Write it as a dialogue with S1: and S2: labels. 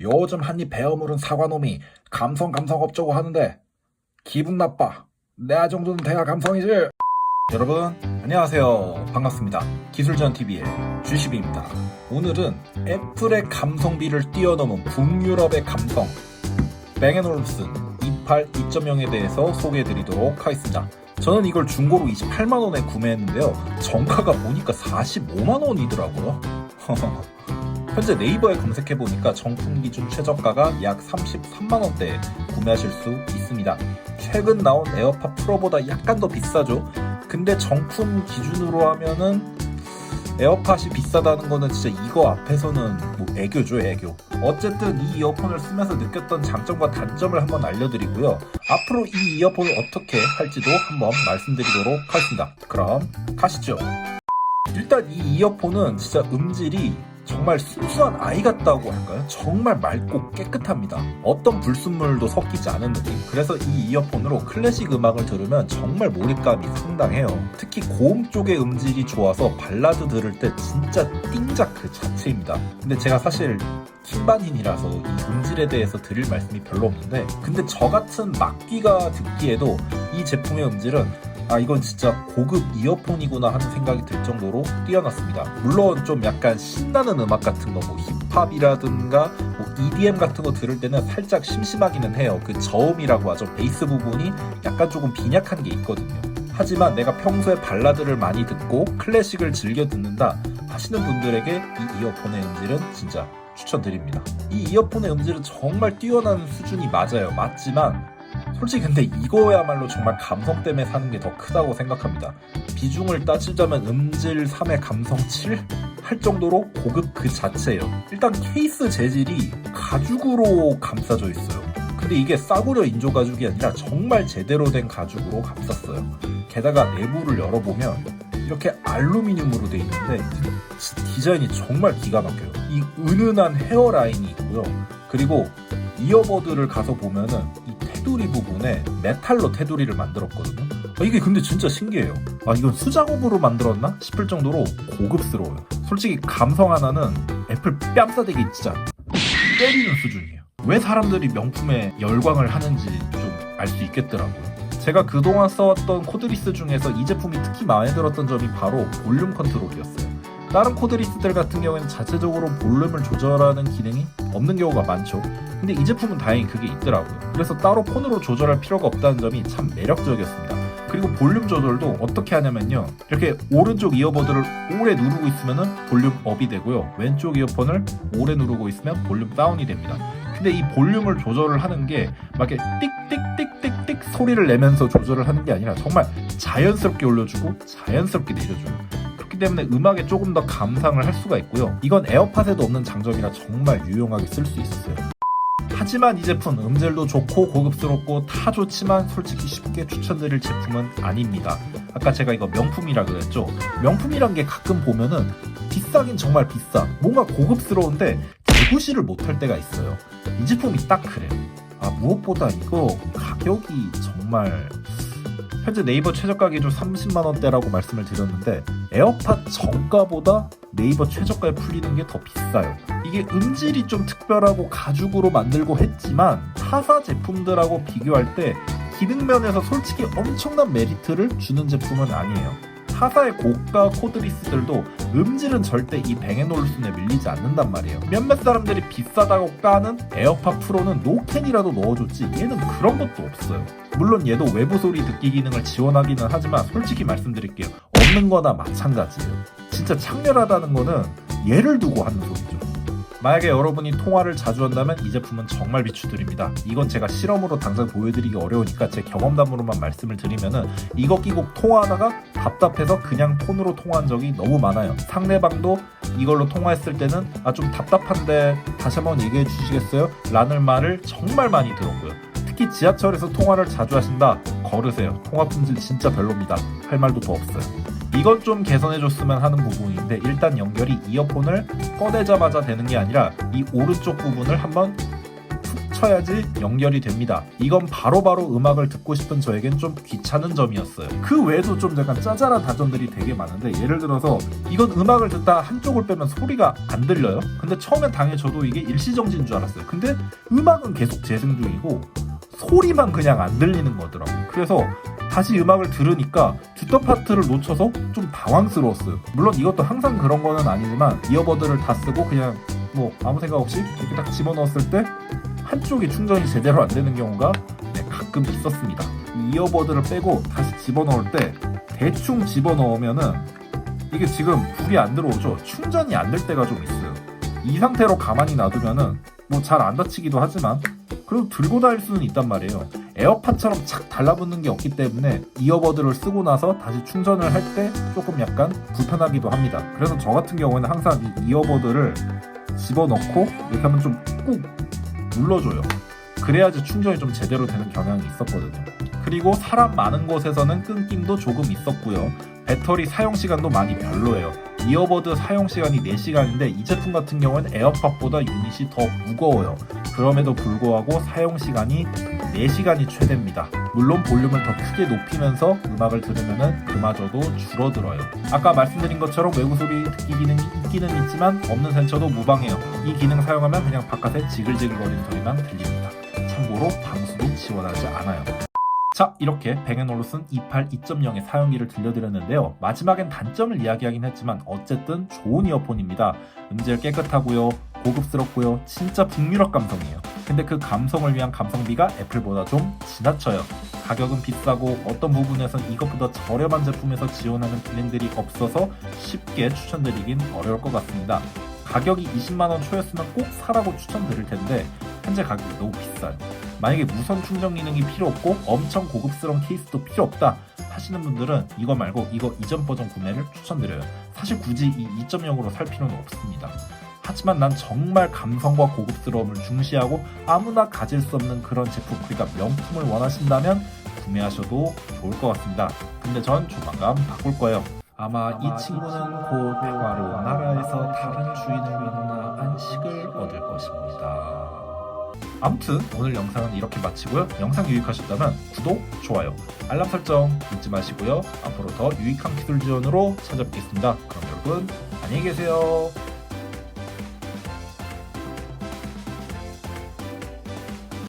S1: 요즘 한입 베어물은 사과놈이 감성 감성 업자고 하는데 기분 나빠. 내 정도는 돼야 감성이지. 여러분 안녕하세요. 반갑습니다. 기술전TV의 주시비입니다. 오늘은 애플의 감성비를 뛰어넘은 북유럽의 감성 뱅앤올uf슨 28 2.0에 대해서 소개해드리도록 하겠습니다. 저는 이걸 중고로 28만원에 구매했는데요. 정가가 보니까 45만원이더라고요. 현재 네이버에 검색해보니까 정품 기준 최저가가 약 33만원대에 구매하실 수 있습니다. 최근 나온 에어팟 프로보다 약간 더 비싸죠. 근데 정품 기준으로 하면은 에어팟이 비싸다는 거는 진짜 이거 앞에서는 뭐 애교죠 애교. 어쨌든 이 이어폰을 쓰면서 느꼈던 장점과 단점을 한번 알려드리고요. 앞으로 이 이어폰을 어떻게 할지도 한번 말씀드리도록 하겠습니다. 그럼 가시죠. 일단 이 이어폰은 진짜 음질이 정말 순수한 아이 같다고 할까요? 정말 맑고 깨끗합니다. 어떤 불순물도 섞이지 않은 느낌. 그래서 이 이어폰으로 클래식 음악을 들으면 정말 몰입감이 상당해요. 특히 고음 쪽의 음질이 좋아서 발라드 들을 때 진짜 띵작 그 자체입니다. 근데 제가 사실 킴반인이라서 이 음질에 대해서 드릴 말씀이 별로 없는데 근데 저 같은 막귀가 듣기에도 이 제품의 음질은 아 이건 진짜 고급 이어폰이구나 하는 생각이 들 정도로 뛰어났습니다. 물론 좀 약간 신나는 음악 같은 거 뭐 힙합이라든가 뭐 EDM 같은 거 들을 때는 살짝 심심하기는 해요. 그 저음이라고 하죠. 베이스 부분이 약간 조금 빈약한 게 있거든요. 하지만 내가 평소에 발라드를 많이 듣고 클래식을 즐겨 듣는다 하시는 분들에게 이 이어폰의 음질은 진짜 추천드립니다. 이 이어폰의 음질은 정말 뛰어난 수준이 맞아요. 맞지만 솔직히 근데 이거야말로 정말 감성 때문에 사는 게 더 크다고 생각합니다. 비중을 따지자면 음질 3에 감성 7? 할 정도로 고급 그 자체예요. 일단 케이스 재질이 가죽으로 감싸져 있어요. 근데 이게 싸구려 인조 가죽이 아니라 정말 제대로 된 가죽으로 감쌌어요. 게다가 내부를 열어보면 이렇게 알루미늄으로 돼 있는데 디자인이 정말 기가 막혀요. 이 은은한 헤어라인이 있고요. 그리고 이어버드를 가서 보면은 이 테두리 부분에 메탈로 테두리를 만들었거든요. 아, 이게 근데 진짜 신기해요. 아, 이건 수작업으로 만들었나? 싶을 정도로 고급스러워요. 솔직히 감성 하나는 애플 뺨싸대기 진짜 때리는 수준이에요. 왜 사람들이 명품에 열광을 하는지 좀 알 수 있겠더라고요. 제가 그동안 써왔던 코드리스 중에서 이 제품이 특히 마음에 들었던 점이 바로 볼륨 컨트롤이었어요. 다른 코드리스들 같은 경우에는 자체적으로 볼륨을 조절하는 기능이 없는 경우가 많죠. 근데 이 제품은 다행히 그게 있더라고요. 그래서 따로 폰으로 조절할 필요가 없다는 점이 참 매력적이었습니다. 그리고 볼륨 조절도 어떻게 하냐면요. 이렇게 오른쪽 이어버드를 오래 누르고 있으면 볼륨 업이 되고요. 왼쪽 이어폰을 오래 누르고 있으면 볼륨 다운이 됩니다. 근데 이 볼륨을 조절을 하는 게 막 이렇게 띡띡띡띡띡 소리를 내면서 조절을 하는 게 아니라 정말 자연스럽게 올려주고 자연스럽게 내려줘요. 때문에 음악에 조금 더 감상을 할 수가 있고요. 이건 에어팟에도 없는 장점이라 정말 유용하게 쓸 수 있어요. 하지만 이 제품 음질도 좋고 고급스럽고 다 좋지만 솔직히 쉽게 추천드릴 제품은 아닙니다. 아까 제가 이거 명품이라 그랬죠. 명품이란 게 가끔 보면은 비싸긴 정말 비싸. 뭔가 고급스러운데 재구시를 못할 때가 있어요. 이 제품이 딱 그래요. 아 무엇보다 이거 가격이 정말 현재 네이버 최저가 기준 30만 원대라고 말씀을 드렸는데 에어팟 정가보다 네이버 최저가에 풀리는 게 더 비싸요. 이게 음질이 좀 특별하고 가죽으로 만들고 했지만 타사 제품들하고 비교할 때 기능 면에서 솔직히 엄청난 메리트를 주는 제품은 아니에요. 타사의 고가 코드리스들도 음질은 절대 이 뱅앤올루슨에 밀리지 않는단 말이에요. 몇몇 사람들이 비싸다고 까는 에어팟 프로는 노캔이라도 넣어줬지 얘는 그런 것도 없어요. 물론 얘도 외부 소리 듣기 기능을 지원하기는 하지만 솔직히 말씀드릴게요. 없는 거나 마찬가지예요. 진짜 창렬하다는 거는 얘를 두고 하는 소리죠. 만약에 여러분이 통화를 자주 한다면 이 제품은 정말 비추드립니다. 이건 제가 실험으로 당장 보여드리기 어려우니까 제 경험담으로만 말씀을 드리면은 이거 끼고 통화하다가 답답해서 그냥 폰으로 통화한 적이 너무 많아요. 상대방도 이걸로 통화했을 때는 아 좀 답답한데 다시 한번 얘기해 주시겠어요? 라는 말을 정말 많이 들었고요. 특히 지하철에서 통화를 자주 하신다 걸으세요. 통화 품질 진짜 별로입니다. 할 말도 더 없어요. 이건 좀 개선해줬으면 하는 부분인데 일단 연결이 이어폰을 꺼내자마자 되는 게 아니라 이 오른쪽 부분을 한번 툭 쳐야지 연결이 됩니다. 이건 바로바로 음악을 듣고 싶은 저에겐 좀 귀찮은 점이었어요. 그 외에도 좀 약간 짜잘한 다점들이 되게 많은데 예를 들어서 이건 음악을 듣다 한쪽을 빼면 소리가 안 들려요. 근데 처음엔 당연히 저도 이게 일시정지인 줄 알았어요. 근데 음악은 계속 재생 중이고 소리만 그냥 안 들리는 거더라고요. 그래서 다시 음악을 들으니까 뒷더 파트를 놓쳐서 좀 당황스러웠어요. 물론 이것도 항상 그런 거는 아니지만 이어버드를 다 쓰고 그냥 뭐 아무 생각 없이 이렇게 딱 집어넣었을 때 한쪽이 충전이 제대로 안 되는 경우가 네, 가끔 있었습니다. 이 이어버드를 빼고 다시 집어넣을 때 대충 집어넣으면은 이게 지금 불이 안 들어오죠. 충전이 안 될 때가 좀 있어요. 이 상태로 가만히 놔두면은 뭐 잘 안 다치기도 하지만 그래도 들고 다닐 수는 있단 말이에요. 에어팟처럼 착 달라붙는 게 없기 때문에 이어버드를 쓰고 나서 다시 충전을 할 때 조금 약간 불편하기도 합니다. 그래서 저 같은 경우에는 항상 이 이어버드를 집어넣고 이렇게 하면 좀 꾹 눌러줘요. 그래야지 충전이 좀 제대로 되는 경향이 있었거든요. 그리고 사람 많은 곳에서는 끊김도 조금 있었고요. 배터리 사용 시간도 많이 별로예요. 이어버드 사용 시간이 4시간인데 이 제품 같은 경우는 에어팟보다 유닛이 더 무거워요. 그럼에도 불구하고 사용 시간이 4시간이 최대입니다. 물론 볼륨을 더 크게 높이면서 음악을 들으면 그마저도 줄어들어요. 아까 말씀드린 것처럼 외부 소리 듣기 기능이 있기는 있지만 없는 센서도 무방해요. 이 기능 사용하면 그냥 바깥에 지글지글거리는 소리만 들립니다. 참고로 방수도 지원하지 않아요. 자 이렇게 뱅앤올루슨 28 2.0의 사용기를 들려드렸는데요. 마지막엔 단점을 이야기하긴 했지만 어쨌든 좋은 이어폰입니다. 음질 깨끗하고요 고급스럽고요 진짜 북유럽 감성이에요. 근데 그 감성을 위한 감성비가 애플보다 좀 지나쳐요. 가격은 비싸고 어떤 부분에선 이것보다 저렴한 제품에서 지원하는 기능들이 없어서 쉽게 추천드리긴 어려울 것 같습니다. 가격이 20만원 초였으면 꼭 사라고 추천드릴 텐데 현재 가격이 너무 비싸요 만약에 무선 충전 기능이 필요 없고 엄청 고급스러운 케이스도 필요 없다 하시는 분들은 이거 말고 이거 이전 버전 구매를 추천드려요. 사실 굳이 이 2.0으로 살 필요는 없습니다. 하지만 난 정말 감성과 고급스러움을 중시하고 아무나 가질 수 없는 그런 제품, 그러니까 명품을 원하신다면 구매하셔도 좋을 것 같습니다. 근데 전 조만간 바꿀 거예요. 아마 이 친구는 곧 평화로운 나라에서 다른 주인을 만나 안식을 얻을 것입니다. 아무튼 오늘 영상은 이렇게 마치고요. 영상 유익하셨다면 구독, 좋아요, 알람 설정 잊지 마시고요. 앞으로 더 유익한 기술 지원으로 찾아뵙겠습니다. 그럼 여러분 안녕히 계세요.